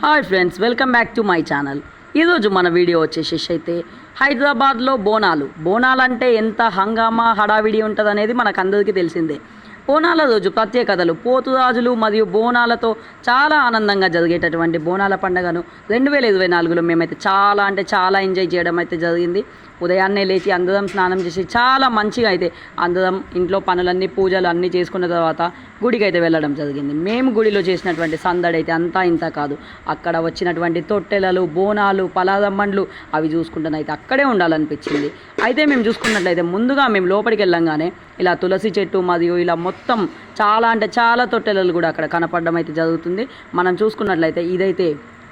Hi friends welcome back to my channel. ఈరోజు మన video వచ్చేసేసి అయితే హైదరాబాద్లో బోనాలు. బోనాలు అంటే ఎంత హంగామా హడావిడి ఉంటుంది అనేది మనకు అందరికీ తెలిసిందే. బోనాల రోజు ప్రత్యేకతలు పోతురాజులు మరియు బోనాలతో చాలా ఆనందంగా జరిగేటటువంటి బోనాల పండుగను రెండు వేల ఇరవై నాలుగులో మేమైతే చాలా అంటే చాలా ఎంజాయ్ చేయడం అయితే జరిగింది. ఉదయాన్నే లేచి అందరం స్నానం చేసి చాలా మంచిగా అయితే అందరం ఇంట్లో పనులన్నీ పూజలు అన్నీ చేసుకున్న తర్వాత గుడికి అయితే వెళ్ళడం జరిగింది. మేము గుడిలో చేసినటువంటి సందడి అయితే అంతా ఇంత కాదు. అక్కడ వచ్చినటువంటి తొట్టెలలు బోనాలు పలాదమ్మండ్లు అవి చూసుకుంటున్నైతే అక్కడే ఉండాలనిపించింది. అయితే మేము చూసుకున్నట్లయితే ముందుగా మేము లోపలికి వెళ్ళంగానే ఇలా తులసి చెట్టు మరియు ఇలా మొత్తం చాలా అంటే చాలా తొట్టెలలు కూడా అక్కడ కనపడడం అయితే జరుగుతుంది. మనం చూసుకున్నట్లయితే ఇదైతే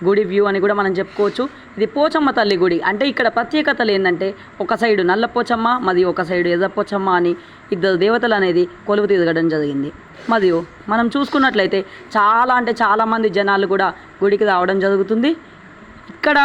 గుడి వ్యూ అని కూడా మనం చెప్పుకోవచ్చు. ఇది పోచమ్మ తల్లి గుడి. అంటే ఇక్కడ ప్రత్యేకతలు ఏంటంటే ఒక సైడు నల్ల పోచమ్మ మరియు ఒక సైడు ఎర్ర పోచమ్మ అని ఇద్దరు దేవతలు అనేది కొలువు తిరగడం జరిగింది. మరియు మనం చూసుకున్నట్లయితే చాలా అంటే చాలామంది జనాలు కూడా గుడికి రావడం జరుగుతుంది. ఇక్కడ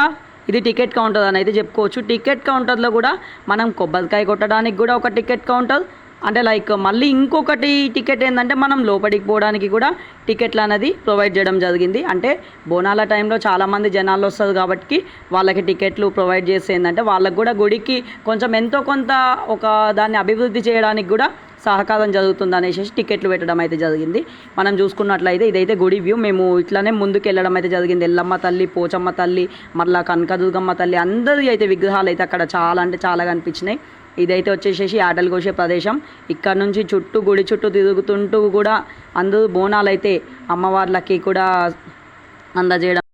ఇది టికెట్ కౌంటర్ అని అయితే చెప్పుకోవచ్చు. టికెట్ కౌంటర్లో కూడా మనం కొబ్బరికాయ కొట్టడానికి కూడా ఒక టికెట్ కౌంటర్ అంటే లైక్ మళ్ళీ ఇంకొకటి టికెట్ ఏంటంటే మనం లోపలికి పోవడానికి కూడా టికెట్లు అనేది ప్రొవైడ్ చేయడం జరిగింది. అంటే బోనాల టైంలో చాలామంది జనాలు వస్తారు కాబట్టి వాళ్ళకి టికెట్లు ప్రొవైడ్ చేసి ఏంటంటే వాళ్ళకి కూడా గుడికి కొంచెం ఎంతో కొంత ఒక దాన్ని అభివృద్ధి చేయడానికి కూడా సహకారం జరుగుతుంది అనేసి టికెట్లు పెట్టడం అయితే జరిగింది. మనం చూసుకున్నట్లయితే ఇదైతే గుడి వ్యూ. మేము ఇట్లానే ముందుకు వెళ్ళడం అయితే జరిగింది. ఎల్లమ్మ తల్లి పోచమ్మ తల్లి మళ్ళీ కనకదుర్గమ్మ తల్లి అందరి అయితే విగ్రహాలు అయితే అక్కడ చాలా అంటే చాలా కనిపించినాయి. ఇదైతే వచ్చేసేసి ఆటలు కోసే ప్రదేశం. ఇక్కడ నుంచి చుట్టూ గుడి చుట్టూ తిరుగుతుంటూ కూడా అందరూ బోనాలు అయితే అమ్మవార్లకి కూడా అందజేయడం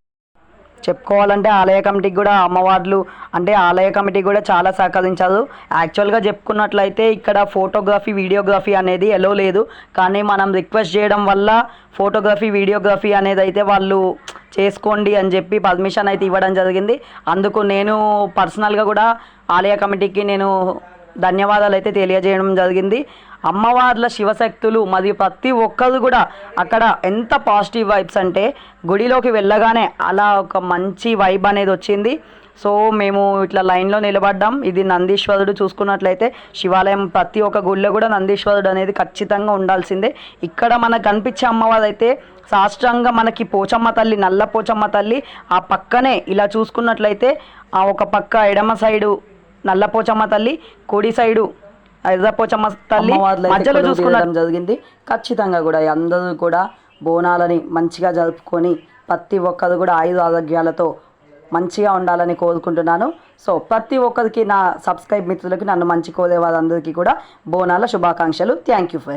చెప్పుకోవాలంటే ఆలయ కమిటీకి కూడా అమ్మవార్లు అంటే ఆలయ కమిటీ కూడా చాలా సహకరించారు. యాక్చువల్గా చెప్పుకున్నట్లయితే ఇక్కడ ఫోటోగ్రఫీ వీడియోగ్రఫీ అనేది ఎలో లేదు. కానీ మనం రిక్వెస్ట్ చేయడం వల్ల ఫోటోగ్రఫీ వీడియోగ్రఫీ అనేది అయితే వాళ్ళు చేసుకోండి అని చెప్పి పర్మిషన్ అయితే ఇవ్వడం జరిగింది. అందుకు నేను పర్సనల్గా కూడా ఆలయ కమిటీకి నేను ధన్యవాదాలు అయితే తెలియజేయడం జరిగింది. అమ్మవార్ల శివశక్తులు మరియు ప్రతి ఒక్కరు కూడా అక్కడ ఎంత పాజిటివ్ వైబ్స్ అంటే గుడిలోకి వెళ్ళగానే అలా ఒక మంచి వైబ్ అనేది వచ్చింది. సో మేము ఇట్లా లైన్లో నిలబడ్డాం. ఇది నందీశ్వరుడు చూసుకున్నట్లయితే శివాలయం ప్రతి ఒక్క గుడిలో కూడా నందీశ్వరుడు అనేది ఖచ్చితంగా ఉండాల్సిందే. ఇక్కడ మనకు కనిపించే అమ్మవారు అయితే సాష్టంగా మనకి పోచమ్మ తల్లి నల్ల పోచమ్మ తల్లి. ఆ పక్కనే ఇలా చూసుకున్నట్లయితే ఆ ఒక పక్క ఎడమ సైడు నల్ల పోచమ్మ తల్లి కుడి సైడు ఎర్ర పోచమ్మ తల్లి మధ్యలో చూసుకోవడం జరిగింది. ఖచ్చితంగా కూడా అందరూ కూడా బోనాలని మంచిగా జరుపుకొని ప్రతి ఒక్కరు కూడా ఆయుధ ఆరోగ్యాలతో మంచిగా ఉండాలని కోరుకుంటున్నాను. సో ప్రతి ఒక్కరికి నా సబ్స్క్రైబ్ మిత్రులకి నన్ను మంచి కోరే వారందరికీ కూడా బోనాల శుభాకాంక్షలు. Thank you friend